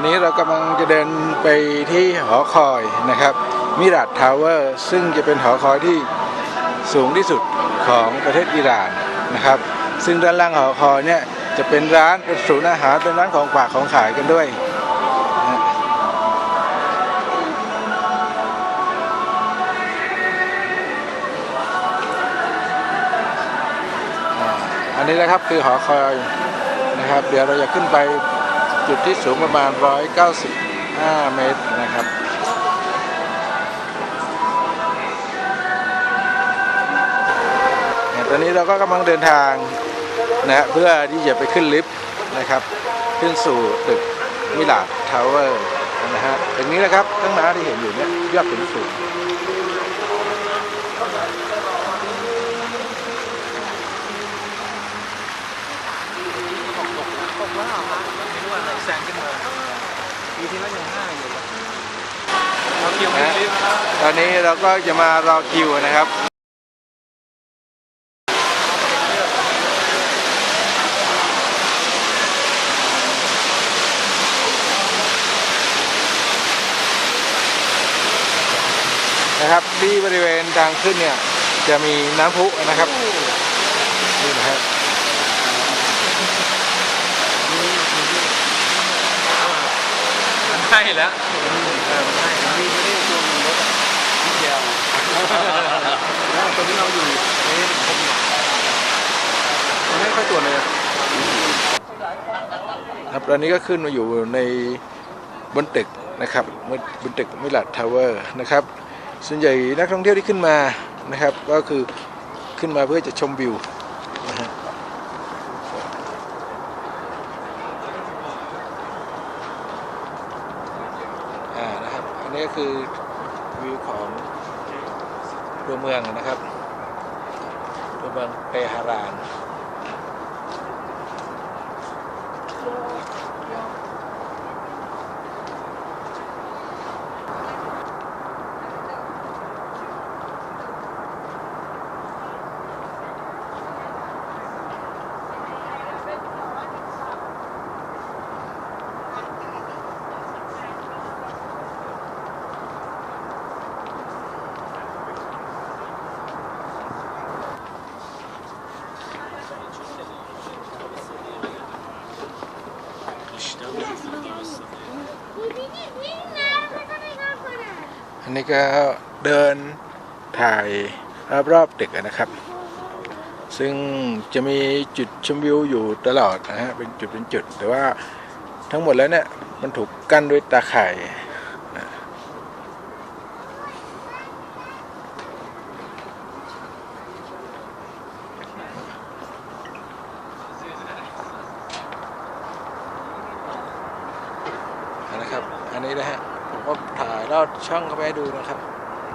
อนนี้เรากำลังจะเดินไปที่หอคอยนะครับ มิรัตทาวเวอร์ซึ่งจะเป็นหอคอยที่สูงที่สุดของประเทศอิหร่านนะครับ ซึ่งด้านล่างหอคอยเนี่ยจะเป็นร้านเป็นศูนย์อาหารเป็นร้านของฝากของขายกันด้วยอันนี้นะครับคือหอคอยนะครับ เดี๋ยวเราจะขึ้นไป จุดที่สูงประมาณ 195 เมตรนะครับตอนนี้เราก็กำลังเดินทางนะฮะเพื่อที่จะไปขึ้นลิฟต์นะครับ ขึ้นสู่ตึกมิลาดทาวเวอร์นะฮะตรงนี้นะครับข้างหน้าที่เห็นอยู่เนี่ยยอดสูงสูง ตกแล้วเหรอคะไม่รู้อะไร แซงขึ้นมาปีที่แล้วยังห้าอยู่เราคิวไม่รีบตอนนี้เราก็จะมารอคิวนะครับนะครับที่บริเวณทางขึ้นเนี่ยจะมีน้ำพุนะครับนี่นะฮะมันใช่ แล้วเออมันใช่มีไม่ได้ตัวมีรถนิดเดียวแล้วตอนนี้เราอยู่นี่ผมมันไม่ค่อยตัวเลยครับตอนนี้ก็ขึ้นมาอยู่ในบนตึกนะครับบนตึกมิลาดทาวเวอร์นะครับส่วนใหญ่นักท่องเที่ยวที่ขึ้นมานะครับ ก็คือขึ้นมาเพื่อจะชมวิวนะฮะอ่า นี่ก็คือวิวของตัวเมืองนะครับตัวเมืองเปฮาราน อันนี้ก็เดินถ่ายรอบๆตึกนะครับ ซึ่งจะมีจุดชมวิวอยู่ตลอดนะฮะเป็นจุดเป็นจุด แต่ว่าทั้งหมดแล้วเนี่ยมันถูกกั้นด้วยตาข่ายนะนะ คันนี้นะฮะผมก็ถ่ายลอดช่องเข้าไปให้ดูนะครับ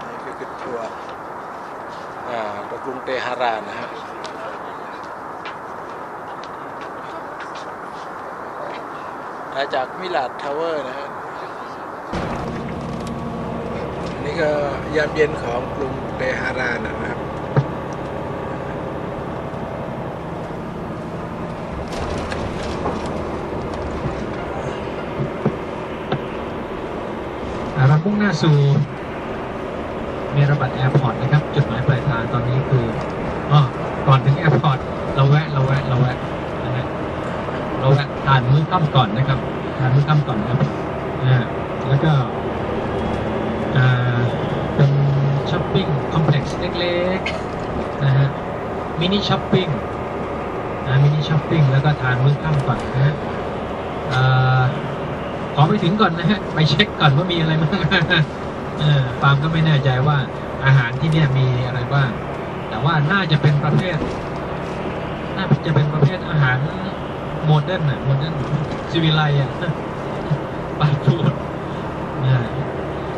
นี่คือคือทัวร์อ่าตัวกรุงเตหะรานนะฮะมาจากมิลาดทาวเวอร์นะฮะอันนี่ก็ยามเย็นของกรุงเตหะรานนะครับ เรามุ่งหน้าสู่เมรบัตแอร์พอร์ตนะครับ จุดหมายปลายทางตอนนี้คืออ๋อก่อนถึงแอร์พอร์ตเราแวะเราแวะเราแวะนะฮะเราแวะทานมื้อค่ำก่อนนะครับทานมื้อค่ำก่อนนะครับอ่าแล้วก็อ่าเป็นช้อปปิ้งคอมเพล็กซ์เล็กๆนะฮะมินิช้อปปิ้งนะมินิช้อปปิ้งแล้วก็ทานมื้อค่ำก่อนนะฮะอ่า ขอไปถึงก่อนนะฮะ ไปเช็คก่อนว่ามีอะไรบ้างเออปาล์มก็ไม่แน่ใจว่าอาหารที่เนี่ยมีอะไรบ้าง แต่ว่าน่าจะเป็นประเภท น่าจะเป็นประเภทอาหารโมเดิร์นอะโมเดิร์นซีวิไลอะปาฟูดน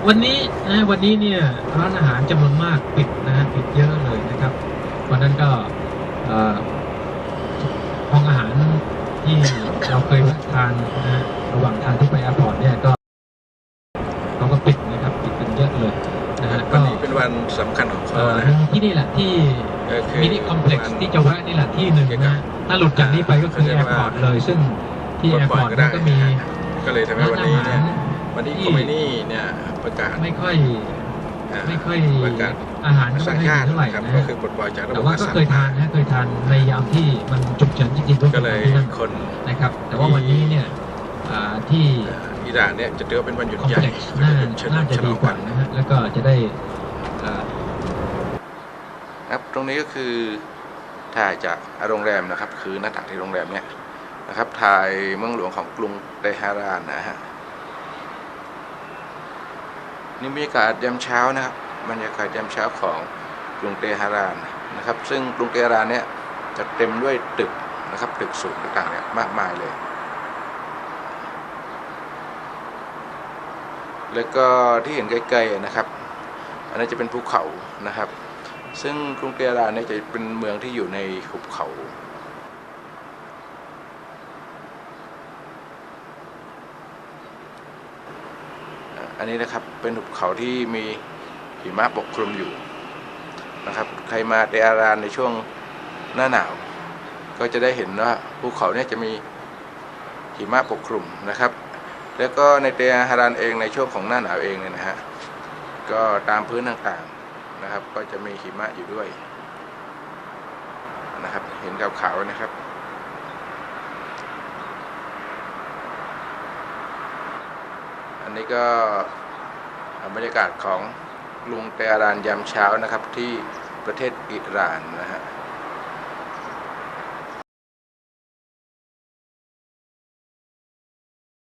วันนี้นะวันนี้เนี่ยร้านอาหารจำนวนมากปิดนะฮะปิดเยอะเลยนะครับวันนั้นก็เอ่อห้องอาหารที่เราเคยทานนะฮะระหว่างทาง นนี้เป็นวันสำคัญของเขาเอ่อนะฮะที่นี่แหละที่ก็คือมินิคอมเพล็กซ์ที่จะแวะนี่แหละที่หนึ่งนะฮะถ้าหลุดจากนี้ไปก็คือแอร์พอร์ตเลยซึ่งที่แอร์พอร์ตนั้นก็มีก็เลยทำให้วันนี้เนี่ยร้าอาหารวันนี้ที่โคเมนี่เนี่ยประกาศไม่ค่อยอ่าไม่ค่อยประกาศอาหารก็สัไม่ญค่อยชาดีติเท่าไหร่นะครับนะก็ฮะคือปลดปล่อยจากระบแต่บว่าก็เคยทานนะเคยทานในยามที่มันฉุกเฉินจริงๆก็เลยที่นั่นคนนะครับ แต่ว่าวันนี้เนี่ยอ่าที่อิหร่านเนี่ยจะถือว่าเป็นวันหยุดคอมใหญ่เพล็กซ์น่าเป็นวันหยุดน่าจะฉลดีองกวัว่านนะฮะแล้วก็จะได้อ่า ครับ ตรงนี้ก็คือถ่ายจากโรงแรมนะครับ คือหน้าต่างที่โรงแรมเนี่ยนะครับ ถ่ายเมืองหลวงของกรุงเตหะรานนะฮะนี่บรรยากาศยามเช้านะครับ บรรยากาศยามเช้าของกรุงเตหะรานนะครับ ซึ่งกรุงเตหะรานเนี่ยจะเต็มด้วยตึกนะครับ ตึกสูงต่างๆเนี่ยมากมายเลย แล้วก็ที่เห็นไกลๆนะครับ อันนี้จะเป็นภูเขานะครับ ซึ่งกรุงเตหะรานเนี่ยจะเป็นเมืองที่อยู่ในหุบเขาอันนี้นะครับเป็นหุบเขาที่มีหิมะปกคลุมอยู่นะครับใครมาเตหะรานในช่วงหน้าหนาว ก็จะได้เห็นว่าภูเขาเนี่ยจะมีหิมะปกคลุมนะครับ แล้วก็ในเตหะรานเองในช่วงของหน้าหนาวเองเนี่ยนะฮะก็ตามพื้นต่างๆ นะครับ ก็จะมีหิมะอยู่ด้วยนะครับ เห็นขาวๆนะครับอันนี้ก็บรรยากาศของลุงเตอรานยามเช้านะครับที่ประเทศอิหร่านนะฮะ